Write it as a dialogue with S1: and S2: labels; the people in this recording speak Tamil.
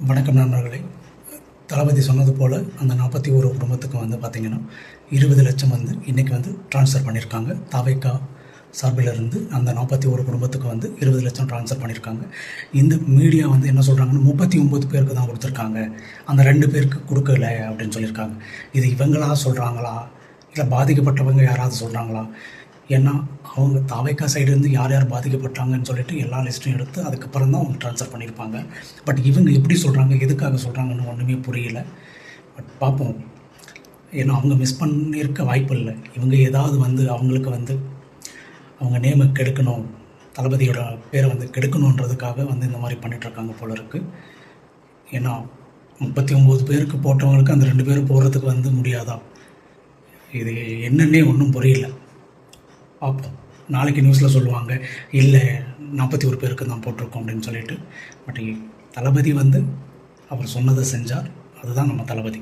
S1: வணக்கம் நண்பர்களே. தளபதி சொன்னது போல் அந்த நாற்பத்தி ஒரு குடும்பத்துக்கு வந்து பார்த்திங்கன்னா இருபது லட்சம் வந்து இன்றைக்கி வந்து ட்ரான்ஸ்ஃபர் பண்ணியிருக்காங்க தாவைக்கா சார்பில் இருந்து அந்த நாற்பத்தி ஒரு குடும்பத்துக்கு வந்து இருபது லட்சம் ட்ரான்ஸ்ஃபர் பண்ணியிருக்காங்க இந்த மீடியா வந்து என்ன சொல்கிறாங்கன்னு முப்பத்தி ஒம்பது பேருக்கு தான் கொடுத்துருக்காங்க. அந்த ரெண்டு பேருக்கு கொடுக்கல அப்படின்னு சொல்லியிருக்காங்க. இது இவங்களா சொல்கிறாங்களா இல்லை பாதிக்கப்பட்டவங்க யாராவது சொல்கிறாங்களா ஏன்னா அவங்க தாவைக்கா சைடுலேருந்து யார் யார் பாதிக்கப்பட்டாங்கன்னு சொல்லிட்டு எல்லா லிஸ்ட்டும் எடுத்து அதுக்கப்புறம் தான் அவங்க ட்ரான்ஸ்ஃபர் பண்ணியிருப்பாங்க. பட் இவங்க எப்படி சொல்கிறாங்க எதுக்காக சொல்கிறாங்கன்னு ஒன்றுமே புரியல. பட் பார்ப்போம். ஏன்னா அவங்க மிஸ் பண்ணியிருக்க வாய்ப்பு இல்லை. இவங்க ஏதாவது வந்து அவங்களுக்கு வந்து அவங்க நேமை கெடுக்கணும் தளபதியோட பேரை வந்து கெடுக்கணுன்றதுக்காக வந்து இந்த மாதிரி பண்ணிகிட்ருக்காங்க போல இருக்குது ஏன்னா முப்பத்தி ஒம்பது பேருக்கு போட்டவங்களுக்கு அந்த ரெண்டு பேரும் போகிறதுக்கு வந்து முடியாதா? இது என்னன்னே ஒன்றும் புரியல. பார்ப்போம் நாளைக்கு நியூஸில் சொல்லுவாங்க இல்லை நாற்பத்தி ஒரு பேருக்கு தான் போட்டிருக்கோம் அப்படின்னு சொல்லிட்டு. பட் தளபதி வந்து அவர் சொன்னதை செஞ்சார். அதுதான் நம்ம தளபதி.